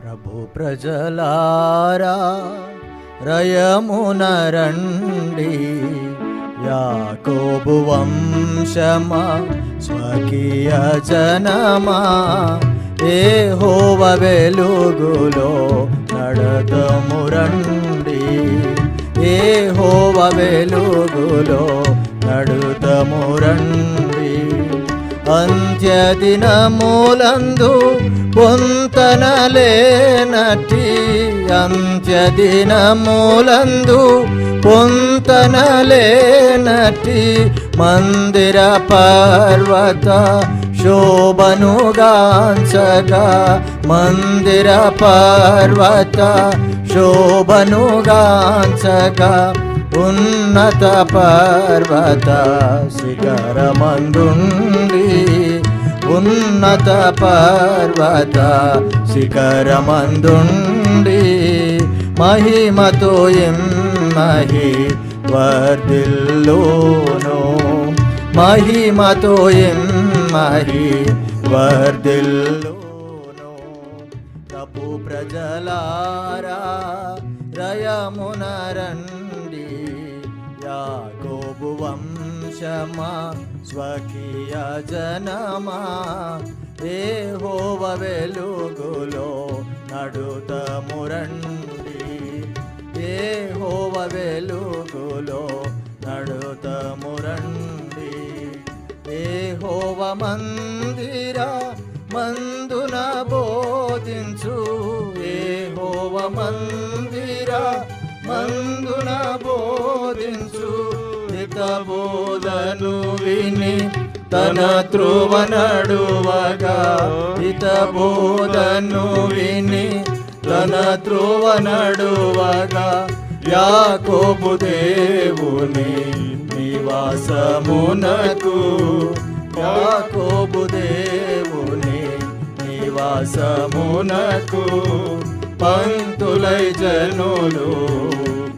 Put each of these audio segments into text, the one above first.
ప్రభు ప్రజలారా రయమునరండి యాకోబు వంశమా స్వకీయ జనమా ఏ హోవ వెలుగులో నడతమురండి ఏ హోవ వెలుగులో నడుతమురండి అంత్యదినములందు పొంతనలేనటి అంత్యదినములందు పొంతనలేనటి మందిర పర్వత శోభనుగాంచగా మందిర పర్వత శోభనుగాంచగా ఉన్నత పర్వత శిఖరమందుండి ఉన్నత పర్వత శిఖరమందుండి మహిమతో మహి వర్దిల్లోను మహిమతో మహి వర్దిల్లోను తపు ప్రజలారా రయమునరండి యాకోబు వంశమా స్వకీయ జనమా ఏ హోవ వెలుగులో నడుత మురండి ఏ హోవ వెలుగులో నడుత మురండి ఏ హోవ మందిర మందున బోధించు. ఏ హోవ మందిర మందున బోధించు. హిత బోధను విని తన ధ్రువ నడువగా హిత బోధను విని తన ధ్రువ నడువగా యాకోబు దేవుని నివాసమునకు యాకోబు దేవుని నివాసమునకు పంతులై జనులు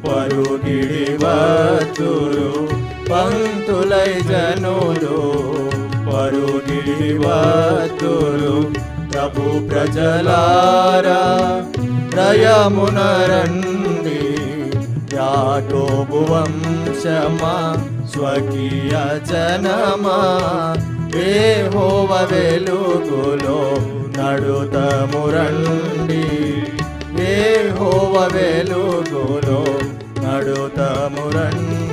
పరుగిడి వతురు పంతులై జనులు పరుగిడి ప్రభు ప్రజలారా ప్రయమునరండి రండి యాకోబు వంశమా స్వకీయ జనమా ఏ హోవ వెలుగులో నడుతమురండి ఏ హోవ వెలుగులో నడుతమురండి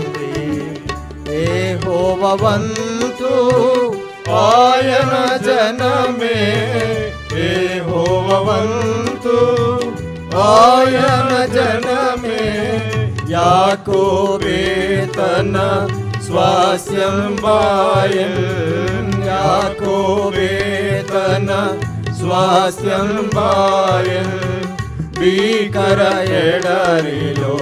హోవ వంతు ఆయన జనమే ఏ హోవ వంతు ఆయన జనమే యాకోబే తన స్వాస్యం బాయల్ యాకోబే తన స్వాస్యం బాయల్ భీకర ఎడరిలో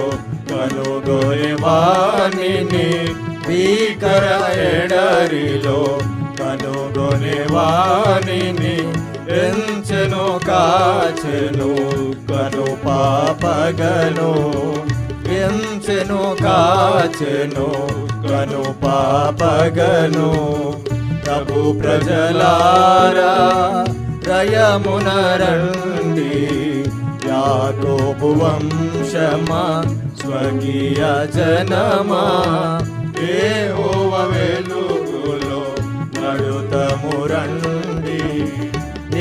కనుగొని వాణిని భీకర ఎడరిలో కనుగొనివాణిని ఎంచెను కాచెను కను పాపగను ఎంచెను కాచెను కను పాపగను. ప్రభు ప్రజలారా రయమున రండి. యాకోబు వంశమా స్వకీయ జనమా ఏ హోవ వెలుగులో నడుతము రండి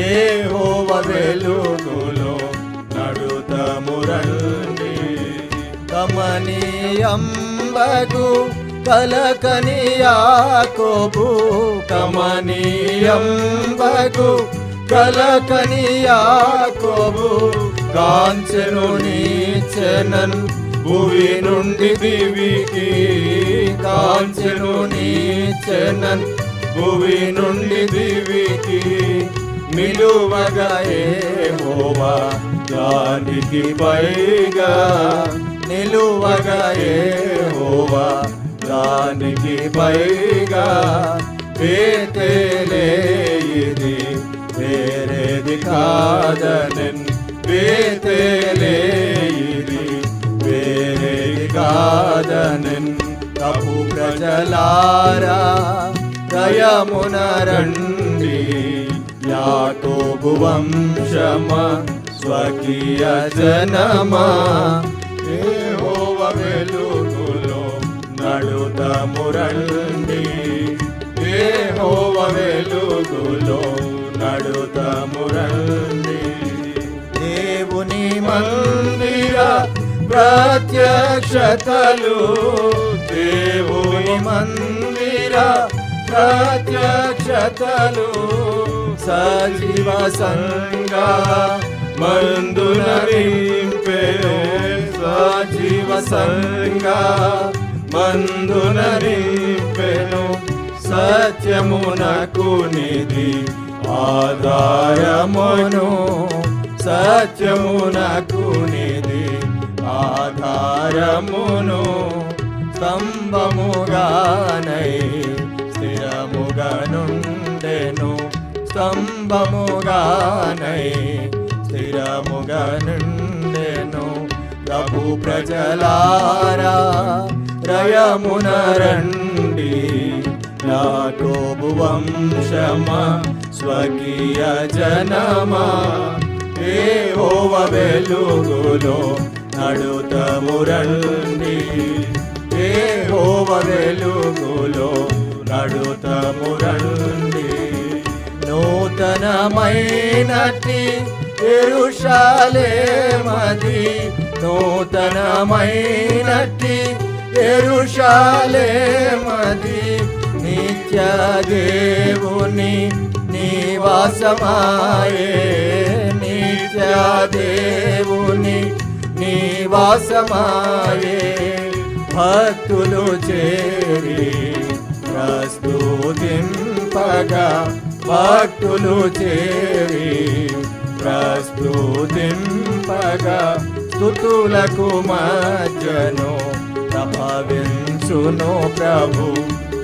ఏ వెలుగులో నడుతము రండి కమనీయంబగు కలకని కమనీయంబగు కలకని యాకోబు కాంచెను భువి నుండి దివికి కాంచెను నీచెనన్ భువి నుండి దివికి నిలువగా ఏమోవా? దానికి పైగా నిలువగా ఏమోవా? దానికి పైగా పేతేలే ఇది వేరేది కాదనన్. వేతే ప్రజలారా దయమున రండి. యాకోబు వంశమ స్వకీయ జనమా యెహోవ వెలుగులో నడుతము రండి. యెహోవ వెలుగులో నడుతము రండి. దేవుని మంది ప్రత్యక్షతలు. దేవుని మందిర ప్రత్యక్షతలు. సజీవ సంగ మందున నింపెను సజీవ సంగ మందున నింపెను సత్యమునకు నిధి ఆదాయమును సత్యమునకు నిధి ఆధారమును స్తంభముగానై స్థిరముగనుండెను. స్తంభముగానై స్థిరముగనుండెను. ప్రభు ప్రజలారా రయమున రండి. వంశమ స్వకీయ జనమా ఏ ఓవ వెలుగులో నడుతము రండి ఏహోవ వెలుగులో నడుతము రండి నూతనమైనటి ఎరుషాలేమది. నూతనమైనటి ఎరుషాలేమది. నిత్య దేవుని నివాసమాయే. నిత్య దేవుని నివాసమాయే. భక్తులు చేరి ప్రస్తుతింపగా భక్తులు చేరి ప్రస్తుతింపగా స్థుతులకు మజ్జను ప్రభవించును ప్రభు.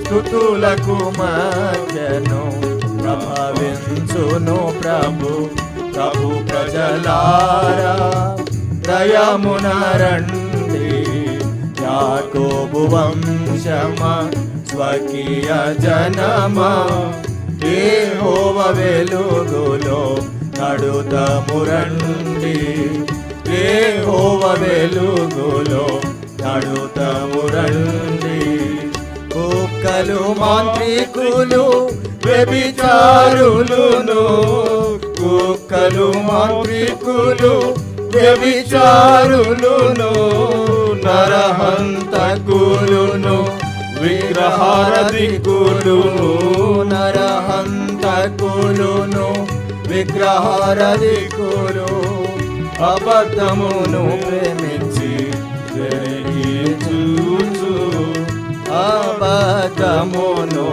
స్థుతులకు మజ్జను ప్రభవించును ప్రభు. ప్రభు ప్రజలారా దయమున యాకోబు వంశమ స్వకీయ జనమా ఏహోవ వెలుగులో నడుతము రండి ఏహోవ వెలుగులో నడుతము కుక్కలు మాంత్రికులు వ్యభిచారులును కుక్కలు మాంత్రికులు వ్యభిచారులును నరహంతకులును విగ్రహారధికులును నరహంతకులును విగ్రహారధికులు అబద్ధమును ప్రేమించి జరిగి చూచు అబద్ధమును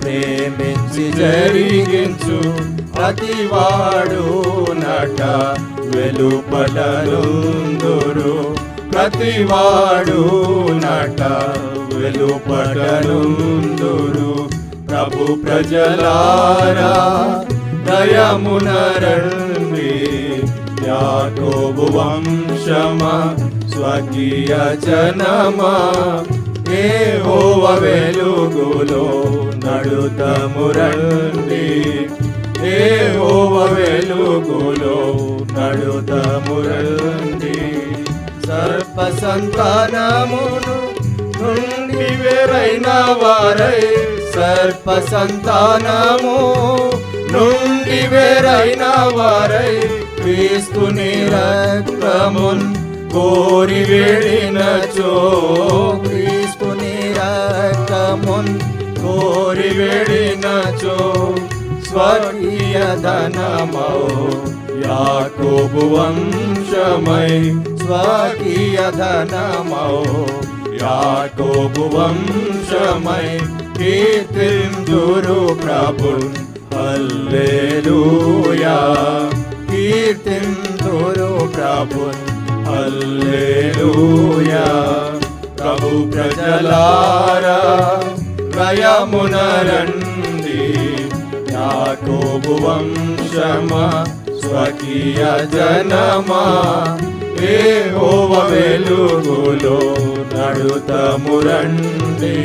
ప్రేమించి జరిగించు ప్రతివాడు నట వెలుపడనుందురు ప్రతివాడు నట వెలుపడనుందురు ప్రభు ప్రజలారా దయమునరణి యాకోబు వంశమ స్వకీయ జనమా. ఏ ఓవ వెలుగులో నడుతమురండి ఏ ఓవ వెలుగులో నడుతము సర్ప సంతానమును నుండి వేరైన వారై సర్ప సంతానము నుండి వేరైన వారై క్రీస్తుని రక్తమున్ కోరి వేడినచో క్రీస్తుని రక్తమున్ కోరి వేడినచో స్వర్గీయ ధనమో యాకోబు వంశమై స్వకీయ ధనమౌ యాకోబు వంశమై కీర్తిందురు ప్రభు హల్లెలూయా. కీర్తిందురు ప్రభు హల్లెలూయా. ప్రభు ప్రజలారా రయమున యాకోబు వంశమా స్వకీయ జనమా. ఏ ఏహోవ వెలుగులో నడుతము ఏ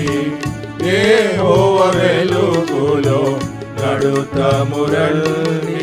ఏహోవ వెలుగులో నడుతము రండి.